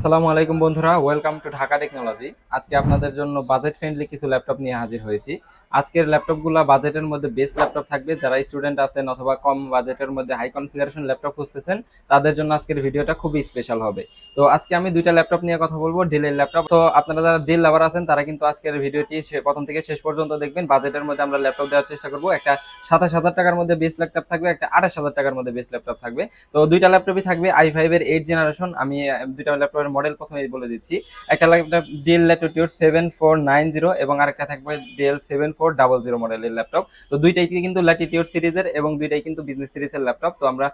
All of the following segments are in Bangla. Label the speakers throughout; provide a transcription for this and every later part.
Speaker 1: আসসালামু আলাইকুম বন্ধুরা ওয়েলকাম টু ঢাকা টেকনোলজি আজকে আপনাদের জন্য বাজেট ফ্রেন্ডলি কিছু ল্যাপটপ নিয়ে হাজির হয়েছি। আজকের ল্যাপটপগুলো বাজেটের মধ্যে বেস্ট ল্যাপটপ থাকবে। যারা স্টুডেন্ট আছেন অথবা কম বাজেটের মধ্যে হাই কনফিগারেশন ল্যাপটপ খুঁজতেছেন, তাদের জন্য আজকের ভিডিওটা খুবই স্পেশাল হবে। তো আজকে আমি দুইটা ল্যাপটপ নিয়ে কথা বলব ডেলের ল্যাপটপ। তো আপনারা যারা ডেল লাভার আছেন, তারা কিন্তু আজকের ভিডিওটি প্রথম থেকে শেষ পর্যন্ত দেখবেন। বাজেটের মধ্যে আমরা ল্যাপটপ দেওয়ার চেষ্টা করব। একটা সাতাশ হাজার টাকার মধ্যে বেস্ট ল্যাপটপ থাকবে, একটা আঠাশ হাজার টাকার মধ্যে বেস্ট ল্যাপটপ থাকবে। তো দুইটা ল্যাপটপই থাকবে আই ফাইভ এর এইট জেনারেশন আমি দুইটা ল্যাপটপের মডেল প্রথমেই বলে দিচ্ছি। একটা laptop Dell Latitude seven four nine zero এবং আরেকটা থাকবে Dell seven four double zero মডেলের ল্যাপটপ তো দুইটাই কিন্তু ল্যাটিটিউড সিরিজের এবং দুইটাই কিন্তু বিজনেস সিরিজের ল্যাপটপ তো আমরা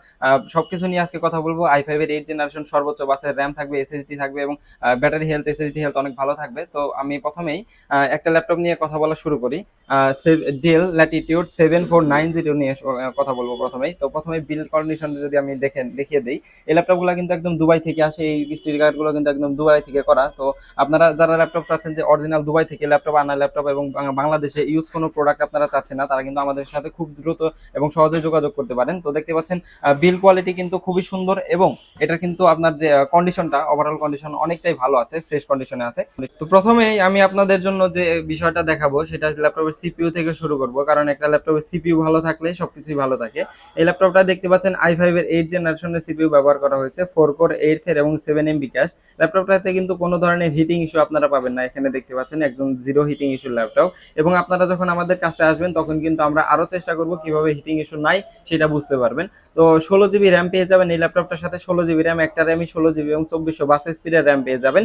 Speaker 1: সবকিছু নিয়ে আজকে কথা বলব। আই ফাইভ এর এইট জেনারেশন সর্বোচ্চ বাসের র্যাম থাকবে এসএসডি থাকবে এবং ব্যাটারি হেলথ এসএসডি হেলথ অনেক ভালো থাকবে। তো আমি প্রথমেই একটা ল্যাপটপ নিয়ে কথা বলা শুরু করি। Dell Latitude seven four nine zero নিয়ে কথা বলব প্রথমেই। তো প্রথমে বিল কন্ডিশন যদি আমি দেখেন দেখিয়ে দিই, এই ল্যাপটপগুলো কিন্তু একদম দুবাই থেকে আসে, এই স্টিকারগুলো কিন্তু একদম দুবাই থেকে করা। তো আপনারা যারা ল্যাপটপ চাচ্ছেন যে অরিজিনাল দুবাই থেকে ল্যাপটপ আনা ল্যাপটপ এবং বাংলাদেশে ইউজ কোনো প্রোডাক্ট আপনারা চাচ্ছেন না, তারা কিন্তু আমাদের সাথে খুব দ্রুত এবং সহজে যোগাযোগ করতে পারেন। তো দেখতে পাচ্ছেন বিল কোয়ালিটি কিন্তু খুবই সুন্দর এবং এটা কিন্তু আপনার যে কন্ডিশনটা ওভারঅল কন্ডিশন অনেকটাই ভালো আছে ফ্রেশ কন্ডিশনে আছে। তো প্রথমেই আমি আপনাদের জন্য যে বিষয়টা দেখাবো, সেটা ল্যাপটপের সিপিইউ থেকে শুরু করব, কারণ একটা ল্যাপটপের সিপিইউ ভালো থাকলে সবকিছুই ভালো থাকে। এই ল্যাপটপটা দেখতে পাচ্ছেন আই ফাইভ এর এইট জেনারেশনের সিপিইউ ব্যবহার করা হয়েছে ফোর কোর এইট এর এবং সেভেন এমবি ক্যাশ ল্যাপটপটাতে কিন্তু কোনো ধরনের হিটিং ইস্যু আপনারা পাবেন না, এখানে দেখতে পাচ্ছেন একজন জিরো হিটিং ইস্যুর ল্যাপটপ এবং আপনারা যখন আমাদের কাছে আসবেন, তখন কিন্তু আমরা আরও চেষ্টা করব কীভাবে হিটিং ইস্যু নাই, সেটা বুঝতে পারবেন। তো ষোলো জিবি র্যাম পেয়ে যাবেন এই ল্যাপটপটার সাথে। ষোলো জিবি র্যাম একটা র্যামই ষোলো জিবি এবং চব্বিশশো বাস স্পিডের র্যাম পেয়ে যাবেন।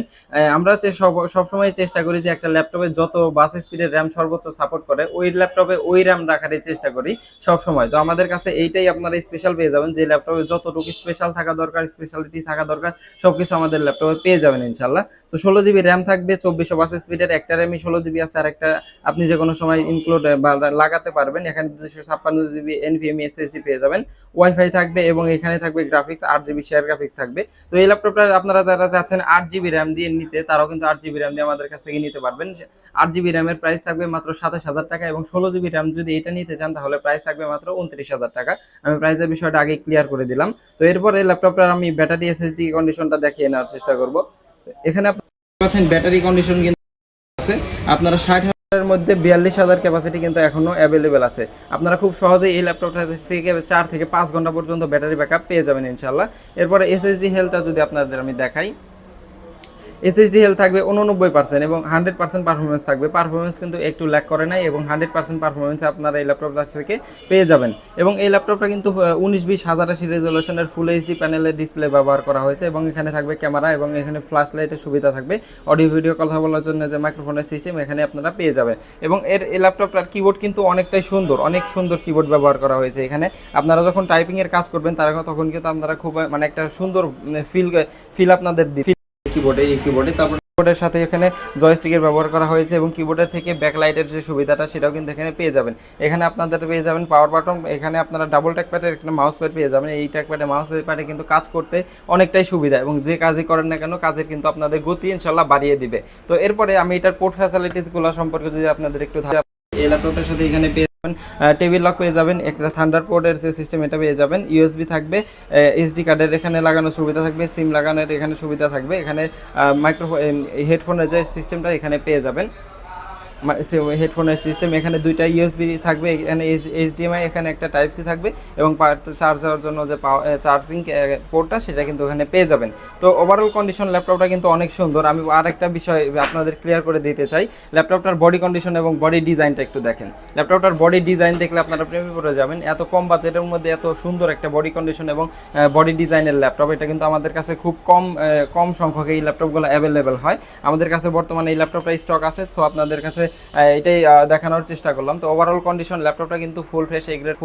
Speaker 1: আমরা সব, সবসময় চেষ্টা করি যে একটা ল্যাপটপে যত বাস স্পিডের র্যাম সর্বোচ্চ সাপোর্ট করে, ওই ল্যাপটপে ওই র্যাম রাখারই চেষ্টা করি সব সময় তো আমাদের কাছে এইটাই আপনারা স্পেশাল পেয়ে যাবেন, যে ল্যাপটপে যতটুকু স্পেশাল থাকা দরকার স্পেশালিটি থাকা দরকার, সবকিছু আমাদের ল্যাপটপে পেয়ে যাবেন ইনশাল্লাহ তো ষোলো জিবি র্যাম থাকবে, চব্বিশশো বাস স্পিডের একটা র্যামই ষোলো জিবি আছে আর একটা আপনি যে কোনো সময় ইনক্লুড বা লাগাতে পারবেন। এখানে দুশো ছাপ্পান্ন জিবি এনভিএমই এসএসডি পেয়ে যাবেন। ওয়াইফাই থাকবে এবং এখানে থাকবে গ্রাফিক্স আট জিবি শেয়ার গ্রাফিক্স থাকবে। তো এই ল্যাপটপটা আপনারা যারা চাচ্ছেন আট জিবি র্যাম দিয়ে নিতে, তারাও কিন্তু আট জিবি র্যাম দিয়ে আমাদের কাছ থেকে নিতে পারবেন। আট জিবি র্যামের প্রাইস থাকবে মাত্র সাতাশ হাজার টাকা এবং ষোলো জিবি র্যাম যদি এটা নিতে চান, তাহলে প্রাইস থাকবে মাত্র উনত্রিশ হাজার টাকা। আমি প্রাইসের বিষয়টা আগে ক্লিয়ার করে দিলাম। তো এরপর এই ল্যাপটপটার আমি ব্যাটারি এসএসডি কন্ডিশনটা দেখিয়ে নেওয়ার চেষ্টা করব। এখানে আপনি ব্যাটারি কন্ডিশন কিন্তু আছে। আপনারা ষাট হাজারের মধ্যে বিয়াল্লিশ হাজার ক্যাপাসিটি কিন্তু এখনও অ্যাভেলেবেল আছে। আপনারা খুব সহজেই এই ল্যাপটপটা থেকে চার থেকে পাঁচ ঘণ্টা পর্যন্ত ব্যাটারি ব্যাকআপ পেয়ে যাবেন ইনশাল্লাহ এরপরে এসএসডি হেলথটা যদি আপনাদের আমি দেখাই। এসএসডি হেলথ থাকবে উননব্বই পার্সেন্ট এবং হান্ড্রেড পার্সেন্ট পারফরমেন্স থাকবে। পারফরমেন্স কিন্তু একটু ল্যাক করে নাই এবং হান্ড্রেড পার্সেন্ট পারফরমেন্স আপনারা এই ল্যাপটপটা থেকে পেয়ে যাবেন। এবং এই ল্যাপটপটা কিন্তু উনিশ বিশ হাজার আশি রেজলিউশনের ফুল এইচডি প্যানেলের ডিসপ্লে ব্যবহার করা হয়েছে এবং এখানে থাকবে ক্যামেরা এবং এখানে ফ্ল্যাশ লাইটের সুবিধা থাকবে। অডিও ভিডিও কথা বলার জন্য যে মাইক্রোফোনের সিস্টেম এখানে আপনারা পেয়ে যাবেন। এবং এর, এই ল্যাপটপটার কিবোর্ড কিন্তু অনেকটাই সুন্দর, অনেক সুন্দর কিবোর্ড ব্যবহার করা হয়েছে এখানে। আপনারা যখন টাইপিংয়ের কাজ করবেন, তারা তখন কিন্তু আপনারা খুব মানে একটা সুন্দর ফিল ফিল আপনাদের কিবোর্ডে এই কিবোর্ডে তারপর কিবোর্ডের সাথে এখানে জয়স্টিকের ব্যবহার করা হয়েছে এবং কিবোর্ডের থেকে ব্যাকলাইটের যে সুবিধাটা, সেটাও কিন্তু এখানে পেয়ে যাবেন। এখানে আপনাদের পেয়ে যাবেন পাওয়ার বাটন এখানে আপনারা ডাবল ট্যাক প্যাডের একটা মাউস প্যাড পেয়ে যাবেন। এই ট্যাক প্যাডে মাউস প্যাডে কিন্তু কাজ করতে অনেকটাই সুবিধা এবং যে কাজই করেন না কেন, কাজের কিন্তু আপনাদের গতি ইনশাল্লাহ বাড়িয়ে দিবে। তো এরপরে আমি এটার পোর্ট ফ্যাসিলিটিসগুলো সম্পর্কে যদি আপনাদের একটু এই ল্যাপটপটার সাথে এখানে পেয়ে টেবিল লক পেয়ে যাবেন, একটা থান্ডার পোর্টের যে সিস্টেম এটা পেয়ে যাবেন ইউএসবি থাকবে এসডি কার্ডের এখানে লাগানোর সুবিধা থাকবে সিম লাগানোর এখানে সুবিধা থাকবে, এখানে মাইক্রোফোন হেডফোনের যে সিস্টেমটা এখানে পেয়ে যাবেন। হেডফোনের সিস্টেম এখানে দুইটা ইউএসবি থাকবে, এখানে এইচডিএমআই এখানে একটা টাইপ সি থাকবে এবং চার্জ হওয়ার জন্য যে চার্জিং পোর্টটা সেটা কিন্তু এখানে পেয়ে যাবেন। তো ওভারঅল কন্ডিশন ল্যাপটপটা কিন্তু অনেক সুন্দর। আমি আরেকটা বিষয় আপনাদের ক্লিয়ার করে দিতে চাই। ল্যাপটপটার বডি কন্ডিশন এবং বডি ডিজাইনটা একটু দেখেন। ল্যাপটপটার বডি ডিজাইন দেখলে আপনারা প্রেমে পড়ে যাবেন। এত কম বাজেটের মধ্যে এত সুন্দর একটা বডি কন্ডিশন এবং বডি ডিজাইনের ল্যাপটপ এটা কিন্তু আমাদের কাছে খুব কম কম সংখ্যক এই ল্যাপটপগুলো অ্যাভেলেবেল হয়। আমাদের কাছে বর্তমানে এই ল্যাপটপটা স্টক আছে। সো আপনাদের কাছে এটাই দেখানোর চেষ্টা করলাম। তো ওভারঅল কন্ডিশন ল্যাপটপটা কিন্তু ফুল ফ্রেশ এই গ্রেড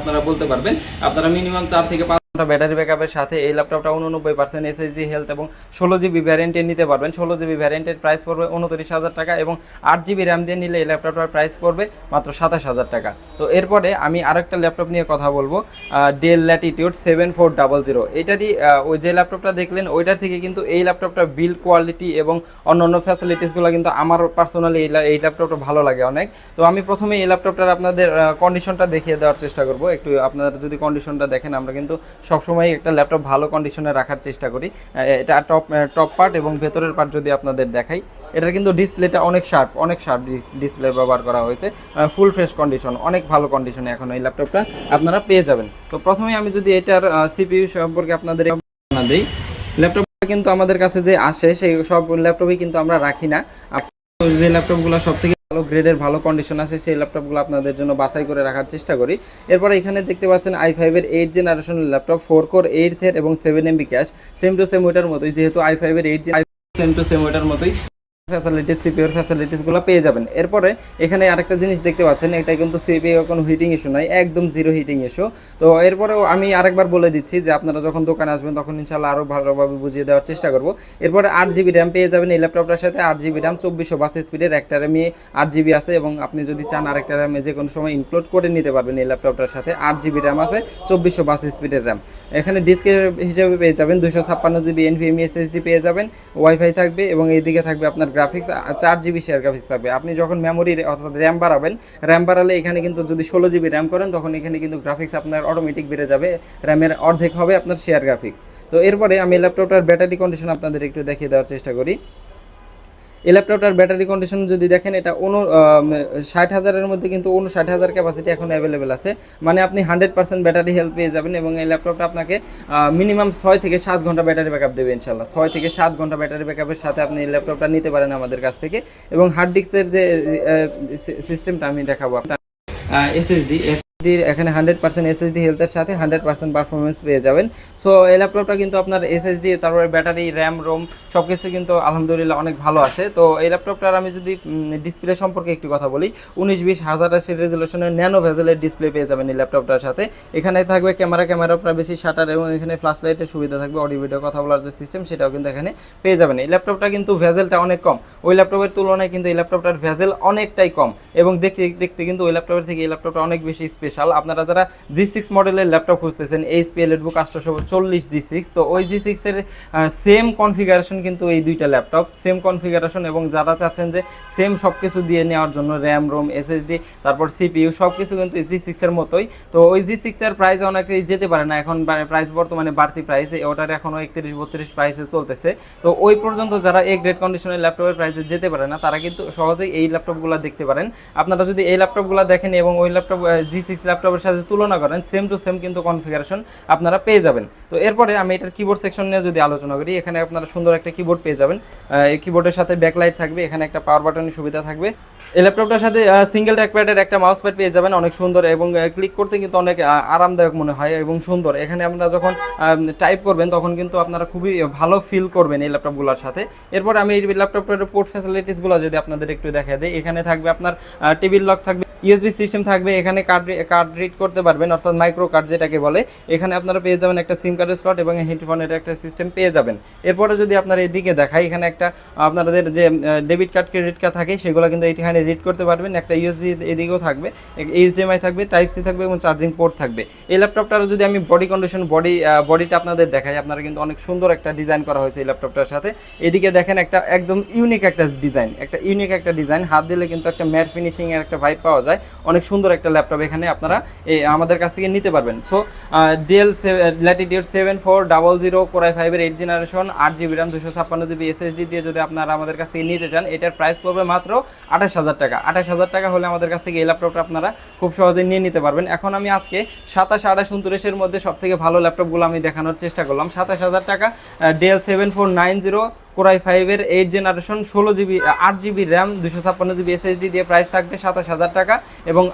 Speaker 1: আপনারা বলতে পারবেন, আপনারা মিনিমাম চার থেকে পাঁচ ঘণ্টা ব্যাটারি ব্যাকআপের সাথে এই ল্যাপটপটা উননব্বই পার্সেন্ট এসএসডি হেলথ এবং ষোলো জিবি ভ্যারিয়েন্টের নিতে পারবেন। ষোলো জিবি ভ্যারিয়েন্টের প্রাইস পড়বে উনত্রিশ হাজার টাকা এবং আট জিবি র্যাম দিয়ে নিলে এই ল্যাপটপটার প্রাইস পড়বে মাত্র সাতাশ হাজার টাকা। তো এরপরে আমি আরেকটা ল্যাপটপ নিয়ে কথা বলব Dell Latitude seven four double zero এটারই ওই যে ল্যাপটপটা দেখলেন ওইটার থেকে কিন্তু এই ল্যাপটপটা বিল্ড কোয়ালিটি এবং অন্যান্য ফ্যাসিলিটিসগুলো কিন্তু আমার পার্সোনালি এই ল্যাপটপটা ভালো লাগে অনেক। তো আমি প্রথমে এই ল্যাপটপটার আপনাদের কন্ডিশনটা দেখিয়ে দেওয়ার চেষ্টা করব। একটু আপনারা যদি কন্ডিশনটা দেখেন, আমরা কিন্তু সবসময় একটা ল্যাপটপ ভালো কন্ডিশনে রাখার চেষ্টা করি। এটা টপ টপ পার্ট এবং ভেতরের পার্ট যদি আপনাদের দেখাই, এটার কিন্তু ডিসপ্লেটা অনেক শার্প অনেক শার্প ডিসপ্লে ব্যবহার করা হয়েছে। ফুল ফ্রেশ কন্ডিশন অনেক ভালো কন্ডিশনে এখন এই ল্যাপটপটা আপনারা পেয়ে যাবেন। তো প্রথমে আমি যদি এটার সিপিইউ সম্পর্কে আপনাদের দিই, ল্যাপটপটা কিন্তু আমাদের কাছে যে আসে, সেই সব ল্যাপটপই কিন্তু আমরা রাখি না। যে ল্যাপটপগুলো সব থেকে ভালো গ্রেডের ভালো কন্ডিশন আছে, সেই ল্যাপটপগুলো আপনাদের জন্য বাছাই করে রাখার চেষ্টা করি। এরপরে এখানে দেখতে পাচ্ছেন আই ফাইভের eight generation laptop four core eight থের এবং seven MB cache same to same ওইটার মতোই, যেহেতু আই ফাইভের এইট সেম টু সেম ওইটার মতোই। ফ্যাসিলিটিস সিপিওর ফ্যাসিলিটিসগুলো পেয়ে যাবেন। এরপরে এখানে আরেকটা জিনিস দেখতে পাচ্ছেন এটা কিন্তু সিপিও কোনো হিটিং ইস্যু নয় একদম জিরো হিটিং ইস্যু তো এরপরেও আমি আরেকবার বলে দিচ্ছি যে আপনারা যখন দোকানে আসবেন, তখন ইনশাল্লাহ আরও ভালোভাবে বুঝিয়ে দেওয়ার চেষ্টা করব। এরপরে আট জিবি র্যাম পেয়ে যাবেন এই ল্যাপটপটার সাথে। আট জিবি র্যাম চব্বিশশো বাস স্পিডের একটা র্যামে আট জিবি আছে এবং আপনি যদি চান আরেকটা র্যামে যে কোনো সময় ইনক্লুড করে নিতে পারবেন এই ল্যাপটপটার সাথে। আট জিবি র্যাম আছে, চব্বিশশো বাস স্পিডের র্যাম এখানে ডিস্ক হিসেবে পেয়ে যাবেন দুশো ছাপ্পান্ন জিবি এনভিএমই এসএসডি পেয়ে যাবেন ওয়াইফাই থাকবে এবং এইদিকে থাকবে আপনার গ্রাফিক্স চার জিবি শেয়ার গ্রাফিক্স থাকবে। আপনি যখন মেমোরি অর্থাৎ র্যাম বাড়াবেন র্যাম বাড়ালে এখানে কিন্তু যদি ষোলো জিবি র্যাম করেন, তখন এখানে কিন্তু গ্রাফিক্স আপনার অটোমেটিক বেড়ে যাবে। র্যামের অর্ধেক হবে আপনার শেয়ার গ্রাফিক্স তো এরপরে আমি ল্যাপটপটার ব্যাটারি কন্ডিশন আপনাদের একটু দেখিয়ে দেওয়ার চেষ্টা করি। এই ল্যাপটপটার ব্যাটারি কন্ডিশন যদি দেখেন, এটা অনু ষাট হাজারের মধ্যে কিন্তু উনষাট হাজার ক্যাপাসিটি এখন অ্যাভেলেবেল আছে। মানে আপনি হান্ড্রেড পার্সেন্ট ব্যাটারি হেল্প পেয়ে যাবেন এবং এই ল্যাপটপটা আপনাকে মিনিমাম ছয় থেকে সাত ঘণ্টা ব্যাটারি ব্যাকআপ দেবে ইনশাল্লাহ ছয় থেকে সাত ঘণ্টা ব্যাটারি ব্যাকআপের সাথে আপনি এই ল্যাপটপটা নিতে পারেন আমাদের কাছ থেকে। এবং হার্ড ডিস্কের যে সিস্টেমটা আমি দেখাবো আপনার। এসএসডি এখানে হান্ড্রেড পার্সেন্ট এসএসডি হেলথের সাথে হান্ড্রেড পার্সেন্ট পারফরমেন্স পেয়ে যাবেন। সো এই ল্যাপটপটা কিন্তু আপনার এসএসডি তারপরে ব্যাটারি র্যাম রোম সব কিছু কিন্তু আলহামদুলিল্লাহ অনেক ভালো আছে। তো, এই ল্যাপটপটার আমি যদি ডিসপ্লে সম্পর্কে একটু কথা বলি, উনিশ বিশ হাজার আশি রেজলিউশনের ন্যানো ভেজেলের ডিসপ্লে পেয়ে যাবেন এই ল্যাপটপটার সাথে। এখানে থাকবে ক্যামেরা ক্যামেরা বেশি শাটার এবং এখানে ফ্ল্যাশ লাইটের সুবিধা থাকবে অডিও ভিডিও কথা বলার যে সিস্টেম সেটাও কিন্তু এখানে পেয়ে যাবেন। এই ল্যাপটপটা কিন্তু ভেজেলটা অনেক কম। ওই ল্যাপটপের তুলনায় কিন্তু এই ল্যাপটপটার ভেজেল অনেকটাই কম। এবং দেখতে দেখতে কিন্তু ওই ল্যাপটপের থেকে এই ল্যাপটপটা অনেক বেশি স্পেশাল। আপনারা যারা জি সিক্স মডেলের ল্যাপটপ খুঁজতেছেন এইচপি এলএটবুক আটশোশো চল্লিশ জি সিক্স তো ওই জি সিক্সের সেম কনফিগারেশন কিন্তু এই দুইটা ল্যাপটপ সেম কনফিগারেশন এবং যারা চাচ্ছেন যে সেম সব কিছু দিয়ে নেওয়ার জন্য র্যাম রোম এসএসডি তারপর সিপিইউ সব কিছু কিন্তু জি সিক্সের মতোই। তো ওই জি সিক্সের প্রাইস অনেকেই যেতে পারে না, এখন প্রাইস বর্তমানে বাড়তি প্রাইস ওটার এখনও একত্রিশ বত্রিশ প্রাইসে চলতেছে। তো ওই পর্যন্ত যারা এই গ্রেড কন্ডিশনের ল্যাপটপের প্রাইসে যেতে পারে না, তারা কিন্তু সহজেই এই ল্যাপটপগুলো দেখতে পারেন। আপনারা যদি এই ল্যাপটপগুলো দেখেন এবং ওই ল্যাপটপ জি সিক্স ল্যাপটপের সাথে তুলনা করেন সেম টু সেম কিন্তু কনফিগারেশন আপনারা পেয়ে যাবেন। তো এরপরে আমি এটার কিবোর্ড সেকশন নিয়ে যদি আলোচনা করি, এখানে আপনারা সুন্দর একটা কিবোর্ড পেয়ে যাবেন। এই কিবোর্ডের সাথে ব্যাকলাইট থাকবে, এখানে একটা পাওয়ার বাটনের সুবিধা থাকবে। এই ল্যাপটপটার সাথে সিঙ্গেল ট্র্যাকপ্যাডের একটা মাউস প্যাড পেয়ে যাবেন, অনেক সুন্দর এবং ক্লিক করতে কিন্তু অনেক আরামদায়ক মনে হয় এবং সুন্দর। এখানে আপনারা যখন টাইপ করবেন, তখন কিন্তু আপনারা খুবই ভালো ফিল করবেন এই ল্যাপটপগুলোর সাথে। এরপর আমি এই ল্যাপটপটার পোর্ট ফ্যাসিলিটিসগুলো যদি আপনাদের একটু দেখা দিই, এখানে থাকবে আপনার টেবিল লক থাকবে ইউএসবি সিস্টেম থাকবে, এখানে কার্ড কার্ড রিড করতে পারবেন, অর্থাৎ মাইক্রো কার্ড যেটাকে বলে, এখানে আপনারা পেয়ে যাবেন একটা সিম কার্ডের স্লট এবং হেডফোনের একটা সিস্টেম পেয়ে যাবেন। এরপরে যদি আপনারা এদিকে দেখাই, এখানে একটা আপনাদের যে ডেবিট কার্ড ক্রেডিট কার্ড থাকে, সেগুলো কিন্তু এখানে রিড করতে পারবেন। একটা ইউএসবি এদিকেও থাকবে এইচডিএমআই থাকবে টাইপ সি থাকবে এবং চার্জিং পোর্ট থাকবে। এই ল্যাপটপটার যদি আমি বডি কন্ডিশন বডি বডিটা আপনাদের দেখাই, আপনারা কিন্তু অনেক সুন্দর একটা ডিজাইন করা হয়েছে এই ল্যাপটপটার সাথে। এদিকে দেখেন একটা একদম ইউনিক একটা ডিজাইন একটা ইউনিক একটা ডিজাইন হাত দিলে কিন্তু একটা ম্যাট ফিনিশিং এর একটা ভাইব পাওয়া যায়। অনেক সুন্দর একটা ল্যাপটপ এখানে আপনারা আমাদের কাছ থেকে নিতে পারবেন। So Dell Latitude seven four double zero core i ফাইভের এইট জেনারেশন আট জিবি র্যাম দুশো ছাপ্পান্ন জিবি এসএসডি দিয়ে যদি আপনারা আমাদের কাছ থেকে নিতে চান, এটার প্রাইস পড়বে মাত্র আঠাশ হাজার টাকা। আঠাশ হাজার টাকা হলে আমাদের কাছ থেকে এই ল্যাপটপটা আপনারা খুব সহজে নিয়ে নিতে পারবেন। এখন আমি আজকে সাতাশ আঠাশ উনত্রিশের মধ্যে সবথেকে ভালো ল্যাপটপগুলো আমি দেখানোর চেষ্টা করলাম। সাতাশ হাজার টাকা Dell seven four nine zero core i ফাইভের এইট জেনারেশন ষোলো জিবি আট জিবি র্যাম দুশো ছাপ্পান্ন জিবি এসএসডি দিয়ে প্রাইস থাকবে সাতাশ হাজার টাকা এবং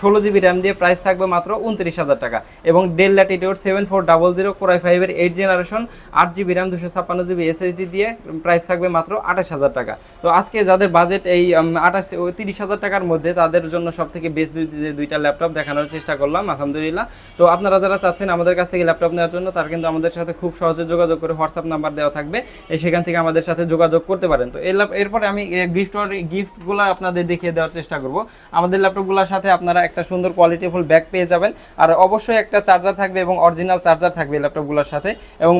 Speaker 1: ষোলো জিবি র্যাম দিয়ে প্রাইস থাকবে মাত্র উনত্রিশ হাজার টাকা এবং Dell Latitude seven four double zero core i ফাইভের এইট জেনারেশন আট জিবি র্যাম দুশো ছাপ্পান্ন জিবি এসএসডি দিয়ে প্রাইস থাকবে মাত্র আঠাশ হাজার টাকা। তো আজকে যাদের বাজেট এই আঠাশ তিরিশ হাজার টাকার মধ্যে তাদের জন্য সব থেকে বেস্ট দুইটা ল্যাপটপ দেখানোর চেষ্টা করলাম, আলহামদুলিল্লাহ। তো আপনারা যারা চাচ্ছেন আমাদের কাছ থেকে ল্যাপটপ নেওয়ার জন্য, তার কিন্তু আমাদের সাথে খুব সহজে যোগাযোগ করে হোয়াটসঅ্যাপ নাম্বার দেওয়া থাকবে। সেখান থেকে আমাদের সাথে যোগাযোগ করতে পারেন। তো এর এরপরে আমি গিফট গিফটগুলো আপনাদের দেখিয়ে দেওয়ার চেষ্টা করব। আমাদের ল্যাপটপগুলোর সাথে আপনারা একটা সুন্দর কোয়ালিটিফুল ব্যাগ পেয়ে যাবেন। আর অবশ্যই একটা চার্জার থাকবে এবং অরিজিনাল চার্জার থাকবে ল্যাপটপগুলোর সাথে। এবং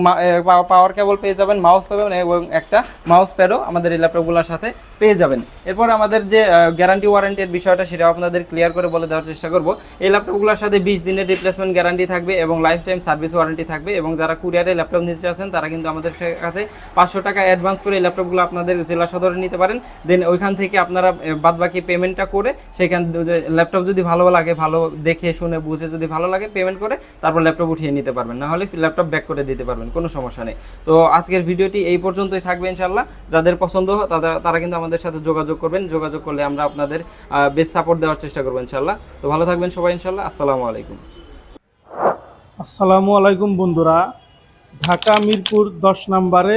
Speaker 1: পাওয়ার কেবল পেয়ে যাবেন মাউস পাবেন এবং একটা মাউস প্যাডও আমাদের এই ল্যাপটপগুলোর সাথে পেয়ে যাবেন। এরপর আমাদের যে গ্যারান্টি ওয়ারেন্টির বিষয়টা সেটা আপনাদের ক্লিয়ার করে বলে দেওয়ার চেষ্টা করব। এই ল্যাপটপগুলোর সাথে বিশ দিনের রিপ্লেসমেন্ট গ্যারান্টি থাকবে এবং লাইফ টাইম সার্ভিস ওয়ারেন্টি থাকবে এবং যারা কুরিয়ারে ল্যাপটপ নিতে চাচ্ছেন, তারা কিন্তু আমাদের কাছে পাঁচশো টাকা অ্যাডভান্স করে ল্যাপটপগুলো আপনাদের জেলা সদরে নিতে পারেন। দেন ওইখান থেকে আপনারা বাদ বাকি পেমেন্টটা করে সেখান ল্যাপটপ যদি ভালো লাগে, ভালো দেখে শুনে বুঝে যদি ভালো লাগে পেমেন্ট করে, তারপর ল্যাপটপ উঠিয়ে নিতে পারবেন। না হলে ল্যাপটপ ব্যাক করে দিতে পারবেন, কোনো সমস্যা নেই। তো আজকের ভিডিওটি এই পর্যন্তই থাকবে ইনশাল্লাহ যাদের পছন্দ তারা তারা কিন্তু আমাদের সাথে যোগাযোগ করবেন। যোগাযোগ করলে আমরা আপনাদের বেস্ট সাপোর্ট দেওয়ার চেষ্টা করব ইনশাল্লাহ তো ভালো থাকবেন সবাই ইনশাল্লাহ আসসালামু আলাইকুম।
Speaker 2: আসসালামু আলাইকুম বন্ধুরা। ঢাকা মিরপুর দশ নম্বরে